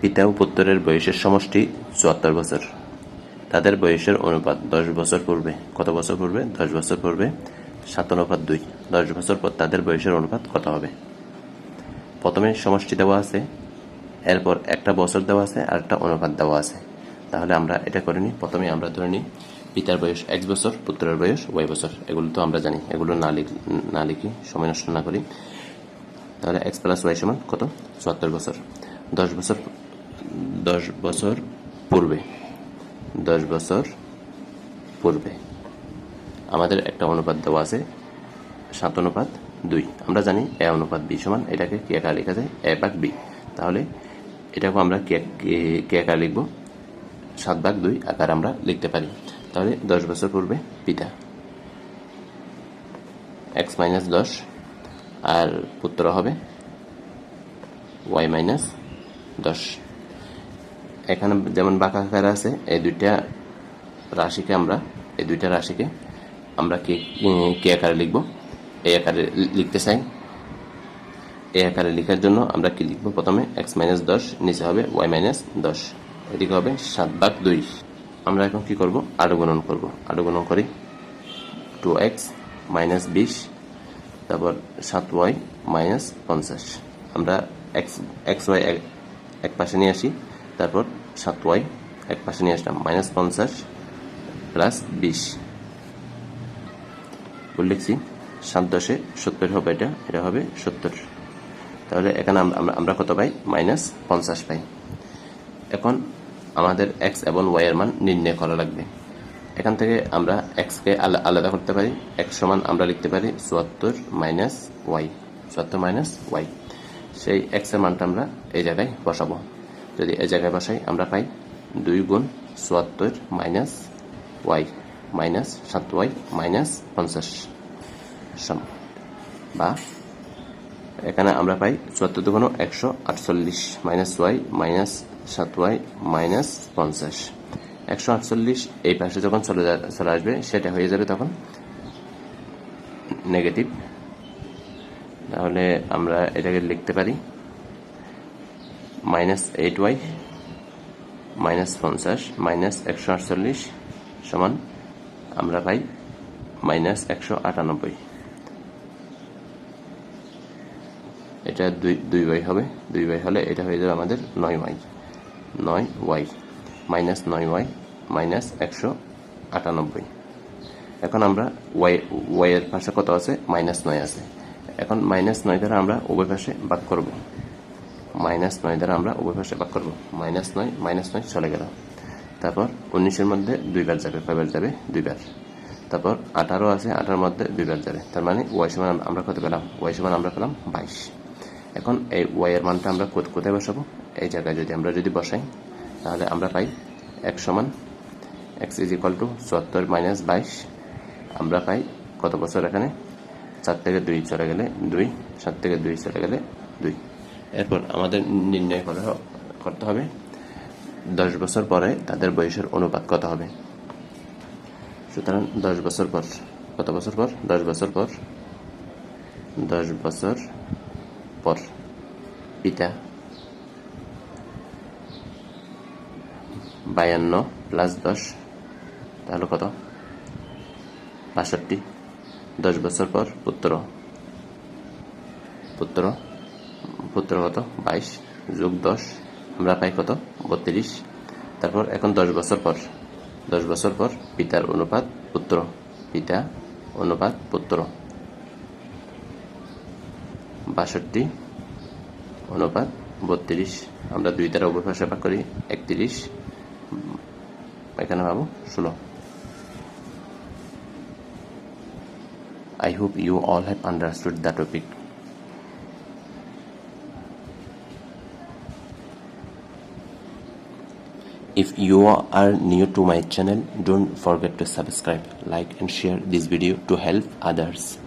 পিতা ও পুত্রের বয়সের সমষ্টি চুয়াত্তর বছর। তাদের বয়সের অনুপাত দশ বছর পূর্বে। কত বছর পূর্বে? দশ বছর পূর্বে সাত অনুপাত দুই। দশ বছর পর তাদের বয়সের অনুপাত কত হবে? প্রথমে সমষ্টি দেওয়া আছে, এরপর একটা বছর দেওয়া আছে, আর একটা অনুপাত দেওয়া আছে। তাহলে আমরা এটা করে নিই। প্রথমে আমরা ধরে নিই, পিতার বয়স এক বছর, পুত্রের বয়স ওয়াই বছর। এগুলো তো আমরা জানি। এগুলো না লিখ, না লিখি, সময় নষ্ট না করি। তাহলে এক্স প্লাস ওয়াই সমান কত? চুয়াত্তর বছর। দশ বছর দশ বছর পূর্বে, দশ বছর পূর্বে। আমাদের একটা অনুপাত দেওয়া আছে, সাত অনুপাত দুই। আমরা জানি এ অনুপাত বি সমান, এটাকে কে আকার লেখা যায়? এ ভাগ বি। তাহলে এটাকে আমরা কে আকার লিখব? সাত ভাগ দুই আকার আমরা লিখতে পারি। তাহলে দশ বছর পূর্বে পিতা। এক্স মাইনাস দশ, আর পুত্র হবে ওয়াই মাইনাস দশ। এখানে যেমন বাঁকা আকার আছে, এই দুইটা রাশিকে আমরা, এই দুইটা রাশিকে আমরা কে কে আকারে লিখব? এই আকারে লিখতে চাই। এই আকারে লেখার জন্য আমরা কি লিখব? প্রথমে এক্স মাইনাস দশ, নিচে হবে ওয়াই মাইনাস দশ, এদিকে হবে সাত ভাগ দুই। আমরা এখন কি করব? আরও গুণন করব। আরও গুণন করি টু এক্স মাইনাস বিশ, তারপর সাত ওয়াই মাইনাস পঞ্চাশ। আমরা এক্স এক্স ওয়াই এক পাশে নিয়ে আসি, তারপর সাত ওয়াই এক পাশে নিয়ে আসলাম, মাইনাস পঞ্চাশ প্লাস বিশ। লিখছি, সাত দশে সত্তর হবে এটা এটা হবে সত্তর। তাহলে এখানে আমরা- কত পাই? মাইনাস পঞ্চাশ পাই। এখন আমাদের এক্স এবং ওয়াই এর মান নির্ণয় করা লাগবে। এখান থেকে আমরা এক্সকে আলাদা করতে পারি এক্স সমান আমরা লিখতে পারি চুয়াত্তর মাইনাস ওয়াই চুয়াত্তর মাইনাস ওয়াই সেই এক্সের মানটা আমরা এই জায়গায় বসাবো। যদি এই জায়গায় বসাই, আমরা পাই দুই গুণ চুয়াত্তর মাইনাস ওয়াই, মাইনাস সাত ওয়াই মাইনাস পঞ্চাশ সম বা এখানে আমরা পাই চুয়াত্তর দুগুণ একশো আটচল্লিশ, মাইনাস ওয়াই, মাইনাস সাত ওয়াই মাইনাস পঞ্চাশ। একশো আটচল্লিশ এই পাশে যখন চলে চলে আসবে, সেটা হয়ে যাবে তখন নেগেটিভ তাহলে আমরা এটাকে লিখতে পারি মাইনাস এইট ওয়াই মাইনাস পঞ্চাশ মাইনাস একশো আটচল্লিশ সমান আমরা পাই মাইনাস একশো আটানব্বই। এটা দুই দুই ওয়াই হবে, দুই ওয়াই হলে এটা হয়ে যাবে আমাদের নয় ওয়াই নয় ওয়াই মাইনাস নয় ওয়াই মাইনাস একশো আটানব্বই। এখন আমরা ওয়াই ওয়াই এর পাশে কত আছে? মাইনাস নয় আছে। এখন মাইনাস নয় দ্বারা আমরা উভয় পাশে ভাগ করব। মাইনাস নয় দ্বারা আমরা উভয় পাশে ভাগ করব। মাইনাস নয় মাইনাস নয়, চলে গেল। তারপর উনিশের মধ্যে দুইবার যাবে, কয়বার যাবে? দুইবার। তারপর আঠারো আছে, আঠারোর মধ্যে দুইবার যাবে। তার মানে ওয়াই সমান আমরা কত পেলাম? ওয়াই সমান আমরা পেলাম বাইশ। এখন এই ওয়াই এর মানটা আমরা কোথ- কোথায় বসাবো? এই জায়গায় যদি আমরা যদি বসাই, তাহলে আমরা পাই এক সমান এক্স ইজ ইকুয়াল টু চুয়াত্তর মাইনাস বাইশ। আমরা পাই কত বছর এখানে? চার থেকে দুই চলে গেলে দুই, সাত থেকে দুই চলে গেলে দুই। এরপর আমাদের নির্ণয় করা করতে হবে। দশ বছর পরে তাদের বয়সের অনুপাত কত হবে? সুতরাং দশ বছর পর, কত বছর পর? দশ বছর পর, দশ বছর পর পিতা বায়ান্ন প্লাস দশ, তাহলে কত? বাষট্টি। দশ বছর পর পুত্র পুত্র পুত্র কত? বাইশ যোগ দশ, আমরা পাই কত? বত্রিশ। তারপর এখন দশ বছর পর, দশ বছর পর পিতার অনুপাত পুত্র, পিতা অনুপাত পুত্র। বাষট্টি অনুপাত বত্রিশ, আমরা দুই দ্বারা উভয় ভাগ করি, একত্রিশ। এখানে পাবো ষোলো। I hope you all have understood the topic. If you are new to my channel, don't forget to subscribe, like and share this video to help others.